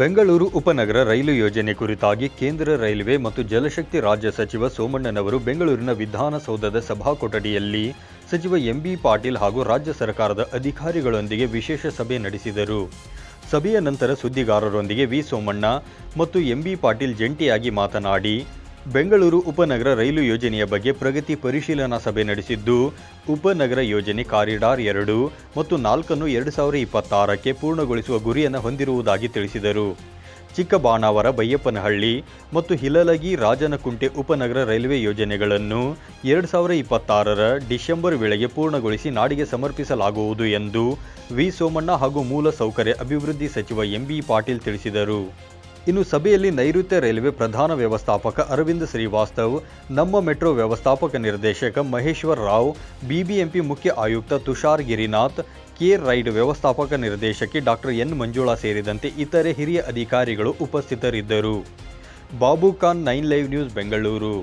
ಬೆಂಗಳೂರು ಉಪನಗರ ರೈಲು ಯೋಜನೆ ಕುರಿತಾಗಿ ಕೇಂದ್ರ ರೈಲ್ವೆ ಮತ್ತು ಜಲಶಕ್ತಿ ರಾಜ್ಯ ಸಚಿವ ಸೋಮಣ್ಣನವರು ಬೆಂಗಳೂರಿನ ವಿಧಾನಸೌಧದ ಸಭಾ ಕೊಠಡಿಯಲ್ಲಿ ಸಚಿವ ಎಂಬಿ ಪಾಟೀಲ್ ಹಾಗೂ ರಾಜ್ಯ ಸರ್ಕಾರದ ಅಧಿಕಾರಿಗಳೊಂದಿಗೆ ವಿಶೇಷ ಸಭೆ ನಡೆಸಿದರು. ಸಭೆಯ ನಂತರ ಸುದ್ದಿಗಾರರೊಂದಿಗೆ ವಿ ಸೋಮಣ್ಣ ಮತ್ತು ಎಂಬಿ ಪಾಟೀಲ್ ಜಂಟಿಯಾಗಿ ಮಾತನಾಡಿ ಬೆಂಗಳೂರು ಉಪನಗರ ರೈಲು ಯೋಜನೆಯ ಬಗ್ಗೆ ಪ್ರಗತಿ ಪರಿಶೀಲನಾ ಸಭೆ ನಡೆಸಿದ್ದು, ಉಪನಗರ ಯೋಜನೆ ಕಾರಿಡಾರ್ ಎರಡು ಮತ್ತು ನಾಲ್ಕನ್ನು ಎರಡು ಸಾವಿರ ಇಪ್ಪತ್ತಾರಕ್ಕೆ ಪೂರ್ಣಗೊಳಿಸುವ ಗುರಿಯನ್ನು ಹೊಂದಿರುವುದಾಗಿ ತಿಳಿಸಿದರು. ಚಿಕ್ಕಬಾಣಾವರ ಬೈಯಪ್ಪನಹಳ್ಳಿ ಮತ್ತು ಹಿಲಲಗಿ ರಾಜನಕುಂಟೆ ಉಪನಗರ ರೈಲ್ವೆ ಯೋಜನೆಗಳನ್ನು ಎರಡು ಸಾವಿರ ಇಪ್ಪತ್ತಾರರ ಡಿಸೆಂಬರ್ ವೇಳೆಗೆ ಪೂರ್ಣಗೊಳಿಸಿ ನಾಡಿಗೆ ಸಮರ್ಪಿಸಲಾಗುವುದು ಎಂದು ವಿ ಸೋಮಣ್ಣ ಹಾಗೂ ಮೂಲಸೌಕರ್ಯ ಅಭಿವೃದ್ಧಿ ಸಚಿವ ಎಂಬಿ ಪಾಟೀಲ್ ತಿಳಿಸಿದರು. ಇನ್ನು ಸಭೆಯಲ್ಲಿ ನೈಋತ್ಯ ರೈಲ್ವೆ ಪ್ರಧಾನ ವ್ಯವಸ್ಥಾಪಕ ಅರವಿಂದ್ ಶ್ರೀವಾಸ್ತವ್, ನಮ್ಮ ಮೆಟ್ರೋ ವ್ಯವಸ್ಥಾಪಕ ನಿರ್ದೇಶಕ ಮಹೇಶ್ವರ್ ರಾವ್, ಬಿಬಿಎಂಪಿ ಮುಖ್ಯ ಆಯುಕ್ತ ತುಷಾರ್ ಗಿರಿನಾಥ್ ಕೇರ್ ರೈಡ್ ವ್ಯವಸ್ಥಾಪಕ ನಿರ್ದೇಶಕಿ ಡಾಕ್ಟರ್ ಎನ್ ಮಂಜುಳಾ ಸೇರಿದಂತೆ ಇತರೆ ಹಿರಿಯ ಅಧಿಕಾರಿಗಳು ಉಪಸ್ಥಿತರಿದ್ದರು. Babu Khan nine live news Bengaluru.